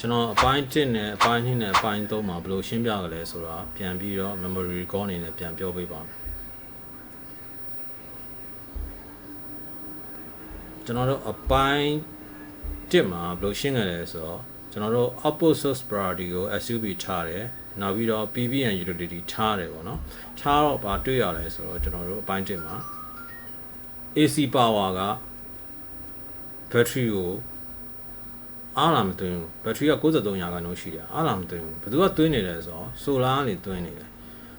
ကျွန်တော်အပိုင်း1နဲ့အပိုင်း2နဲ့အပိုင်း3မှာဘယ်လိုရှင်းပြကြလဲဆိုတာပြန်ပြီးတော့ memory recall အနေနဲ့ပြန်ပြောပေးပါမယ်ကျွန်တော်တို့အပိုင်း1မှာဘယ်လိုရှင်းကြလဲဆိုတော့ကျွန်တော်တို့ output source priority ကို SUB ထားတယ်နောက်ပြီးတော့ PBN utility ထားတယ်ပေါ့နော်ထားတော့ဘာတွေ့ရလဲဆိုတော့ကျွန်တော်တို့အပိုင်း1မှာ AC power က battery ကို အားလာမသွင်းဘူးဘက်ထရီက63ရာခိုင်နှုန်းရှိတယ်အားလာမသွင်းဘူးဘယ်သူကသွင်းနေလဲဆိုတော့ဆိုလာကနေသွင်းနေတယ်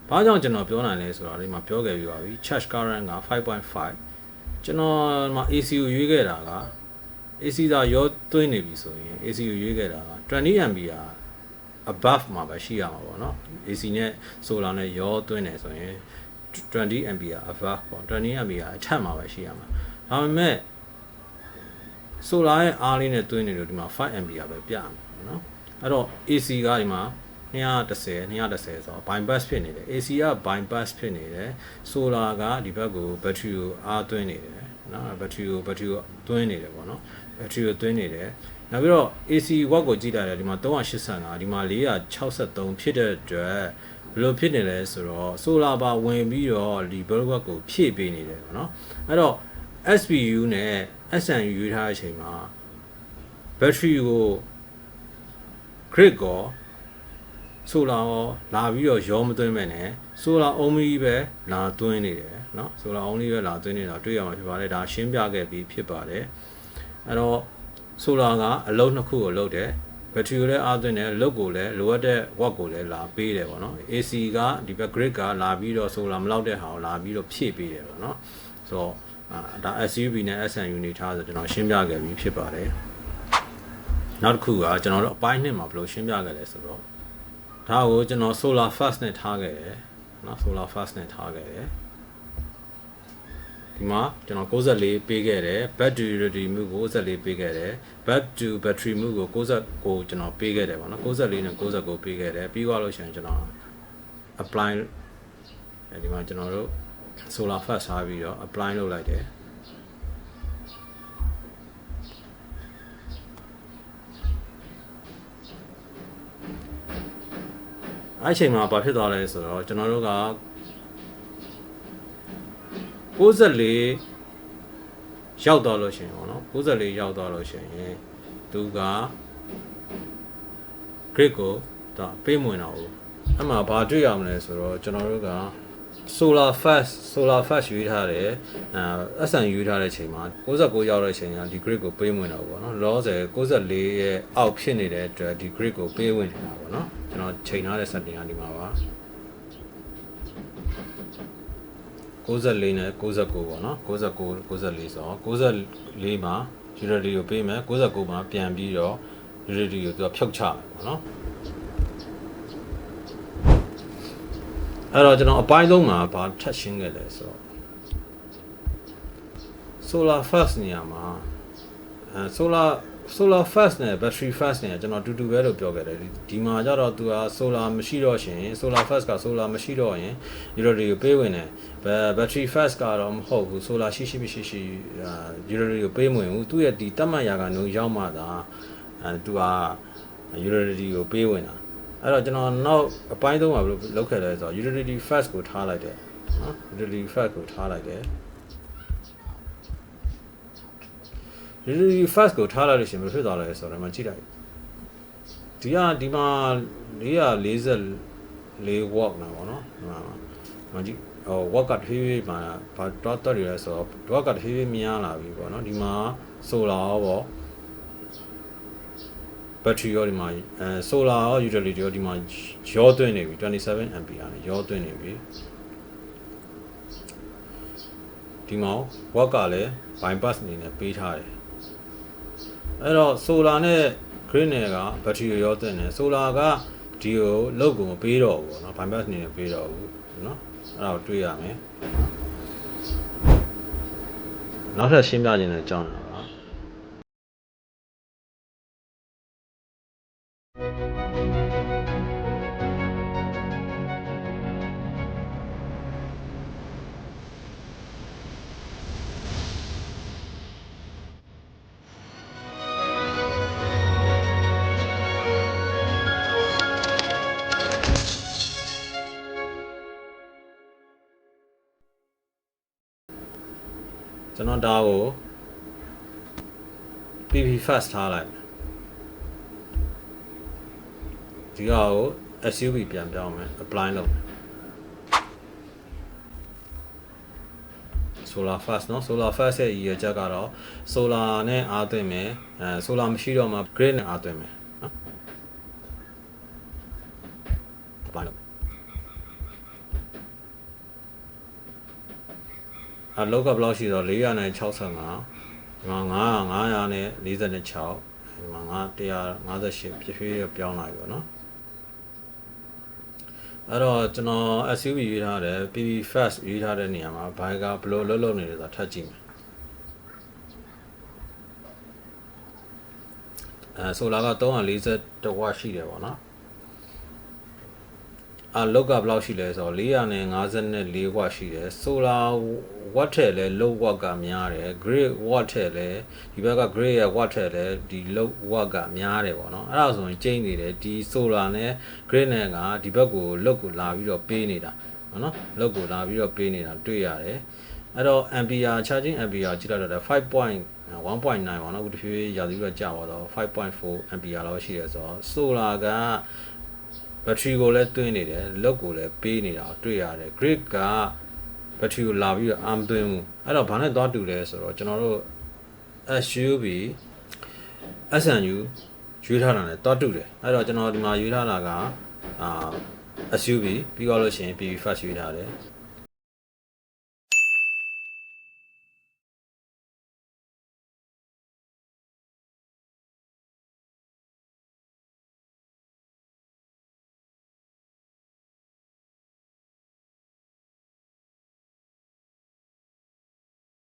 ဘာကြောင့်ကျွန်တော်ပြောနိုင်လဲဆိုတော့ဒီမှာပြောခဲ့ပြီးပါပြီ charge current က5.5ကျွန်တော်ဒီမှာ AC ကိုရွေးခဲ့တာက AC သာရောသွင်းနေပြီဆိုရင် AC ကိုရွေးခဲ့တာက20 ampere above မှာပဲရှိရမှာပေါ့နော် AC နဲ့ solar နဲ့ရောသွင်းနေဆိုရင်20 ampere above ပေါ့20 ampere အထက်မှာပဲရှိရမှာဒါပေမဲ့ ဆိုလာရဲ့အားလေးနဲ့တွင်းနေလို့ဒီမှာ 5 ampere ပဲပြရမှာနော်အဲ့တော့ AC ကဒီမှာ230 230ဆိုတော့ bypass ဖြစ်နေတယ် AC က bypass ဖြစ်နေတယ်ဆိုလာကဒီဘက်ကို battery ကိုအားသွင်းနေတယ်နော် battery ကို battery ကိုသွင်းနေတယ်ပေါ့နော် battery ကိုသွင်းနေတယ်နောက်ပြီးတော့ AC watt ကိုကြည့်လိုက်တယ်ဒီမှာ385ဒီမှာ463ဖြစ်တဲ့အတွက်ဘယ်လိုဖြစ်နေလဲဆိုတော့ဆိုလာပါဝင်ပြီးတော့ဒီ bulb watt ကိုဖြည့်ပေးနေတယ်ပေါ့နော်အဲ့တော့ SPU နဲ့ SNU ရွေးထားတဲ့အချိန်မှာ battery ကို grid ကို solar ရောလာပြီးတော့ရောမသွင်းမဲ့နဲ့ solar only ပဲလာသွင်းနေတယ်เนาะ solar only ပဲလာသွင်းနေတာတွေ့ရမှာဖြစ်ပါတယ်ဒါရှင်းပြခဲ့ပြီးဖြစ်ပါတယ်အဲ့တော့ solar ကအလုံးနှစ်ခုကိုလုပ်တယ် battery ကိုလည်းအားသွင်းတယ်လုတ်ကိုလည်းလိုအပ်တဲ့ watt ကိုလည်းလာပေးတယ်ပေါ့နော် AC ကဒီဘက် grid ကလာပြီးတော့ solar မလောက်တဲ့ဟာကိုလာပြီးတော့ဖြည့်ပေးတယ်ပေါ့နော်ဆိုတော့အာ ဒါ SUV နဲ့ SNU နေထားဆိုကျွန်တော်ရှင်းပြခဲ့ပြီးဖြစ်ပါတယ်နောက်တစ်ခုကကျွန်တော်တို့အပိုင်းနှစ်မှာဘယ်လိုရှင်းပြခဲ့လဲဆိုတော့ဒါကိုကျွန်တော် solar fast နဲ့ထားခဲ့တယ်နော် solar fast နဲ့ထားခဲ့တယ်ဒီမှာကျွန်တော်64ပေးခဲ့တယ် back to ready မှုကို64ပေးခဲ့တယ် back to battery မှုကို60ကိုကျွန်တော်ပေးခဲ့တယ်ပေါ့နော်64နဲ့69ပေးခဲ့တယ်ပြီးသွားလို့ရှိရင်ကျွန်တော် apply ဒီမှာကျွန်တော်တို့ solar fast ထားပြီးတော့ apply လုပ်လိုက်တယ်အဲ့အချိန်မှာဘာဖြစ်သွားလဲဆိုတော့ကျွန်တော်တို့က64ရောက်သွားလို့ရှိရင်ပေါ့နော်64ရောက်သွားလို့ရှိရင်သူက grid ကိုဒါပေးမဝင်တော့ဘူးအဲ့မှာဘာတွေ့ရမလဲဆိုတော့ကျွန်တော်တို့က solar fast solar fast ရွေးထားတယ်အဲ SN ရွေးထားတဲ့အချိန်မှာ69ရောက်တဲ့အချိန်ကဒီ grid ကိုပေးမဝင်တော့ဘူးပေါ့နော်လောဆယ်64ရဲ့အောက်ဖြစ်နေတဲ့အတွက်ဒီ grid ကိုပေးဝင်နေတာပေါ့နော်ကျွန်တော်ချိန်ထားတဲ့ setting ကဒီမှာပါ64နဲ့69ပေါ့နော်69 64ဆိုတော့64မှာ unity ကိုပေးမယ်69မှာပြန်ပြီးတော့ unity ကိုသူကဖြုတ်ချမယ်ပေါ့နော် အဲ့တော့ကျွန်တော်အပိုင်းသုံးမှာဘာထပ်ရှင်းခဲ့လဲဆိုတော့ solar fast နေရာမှာအဲ solar solar fast နဲ့ battery fast နဲ့ကျွန်တော်တူတူပဲလို့ပြောခဲ့တယ်ဒီဒီမှာကျတော့သူက solar မရှိတော့ရှင် solar fast က solar မရှိတော့ရင်ဒီလိုတွေကိုပေးဝင်တယ် battery fast ကတော့မဟုတ်ဘူး solar ရှိရှိမရှိရှိဒီလိုတွေကိုပေးမဝင်ဘူးသူ့ရဲ့ဒီတတ်မှတ်ရာကနှုန်းရောက်မှသာအဲသူက utility ကိုပေးဝင်တာ အဲ့တော့ကျွန်တော်နောက်အပိုင်းသုံးမှာဘယ်လိုလုပ်ခဲ့လဲဆိုတော့ utility fast ကိုထားလိုက်တယ်နော် utility fast ကိုထားလိုက်တယ် utility fast ကိုထားလိုက်လို့ရှိရင်ဘယ်လိုဖြစ်သွားလဲဆိုတော့မကြည့်လိုက်ဒီကဒီမှာ444 watt နာပေါ့နော်ဒီမှာမကြည့်ဟို watt ကတဖြည်းဖြည်းမှာဘာတော့တက်ရလဲဆိုတော့ watt ကတဖြည်းဖြည်းများလာပြီပေါ့နော်ဒီမှာ solar ရောပေါ့ battery ရောဒီမှာအဲ solar ရော utility ရောဒီမှာရောသွင်းနေပြီ27 ampere နဲ့ရောသွင်းနေပြီဒီမှာ watt ကလည်း bypass အနေနဲ့ပေးထားတယ်အဲ့တော့ solar နဲ့ grid နဲ့က battery ကိုရောသွင်းတယ် solar ကဒီကိုလောက်ကိုမပေးတော့ဘူးပေါ့နော် bypass အနေနဲ့ပေးတော့ဘူးเนาะအဲ့ဒါကိုတွေးရမယ်နောက်ထပ်ရှင်းပြခြင်းတဲ့အကြောင်း ကျွန်တော်ဒါကို PP first ထားလိုက် ဒီကကို SUV ပြန်ပြောင်းမယ် apply လုပ်မယ် solar fast เนาะ solar fast ရဲ့ရည်ရွယ်ချက်ကတော့ solar နဲ့အားသွင်းမယ်အဲ solar မရှိတော့မှ grid နဲ့အားသွင်းမယ်เนาะ apply လုပ်မယ်အလောကဘယ်လောက်ရှိတော့465ဒီမှာ900 900နဲ့46ဒီမှာ958ဖြစ်ဖြစ်ပြောင်းလာပြီပေါ့နော် အဲ့တော့ကျွန်တော် SUV ရေးထားတယ် PV fast ရေးထားတဲ့နေရာမှာဘိုင်ကဘယ်လိုလှုပ်လှုပ်နေလဲဆိုတာထပ်ကြည့်မယ်အဲဆိုလာက340ဝါရှိတယ်ပေါ့နော် အလောက်ကဘယ်လောက်ရှိလဲဆိုတော့454ဝါရှိတယ်ဆိုလာဝတ်ထဲလဲ low watt ကများတယ် grid watt ထဲလဲဒီဘက်က grid ရဲ့ watt ထဲလဲဒီ low watt ကများတယ်ပေါ့နော်အဲ့ဒါဆိုရင်ကျိန်းနေတယ်ဒီ solar နဲ့ grid နဲ့ကဒီဘက်ကို load ကိုလာပြီးတော့ပေးနေတာပေါ့နော် load ကိုလာပြီးတော့ပေးနေတာတွေ့ရတယ်အဲ့တော့ ampere charging ampere ကြည့်လိုက်တော့5.1.9ပေါ့နော်အခုတဖြည်းဖြည်းရာသီဥတုကြာသွားတော့5.4 ampere လောက်ရှိတယ်ဆိုတော့ solar က ဘက်ထရီကိုလည်းတွင်းနေတယ်လုတ်ကိုလည်းပေးနေတာကိုတွေ့ရတယ် grid ကဘက်ထရီကိုလာပြီးတော့အာမသွင်းဘူးအဲ့တော့ဘာနဲ့သွားတူလဲဆိုတော့ကျွန်တော်တို့ SUV SNU ရွေးထားတာနဲ့သွားတူတယ်အဲ့တော့ကျွန်တော်ဒီမှာရွေးထားတာကအာ SUV ပြီးတော့လို့ရှိရင် PV fast ရွေးထားတယ်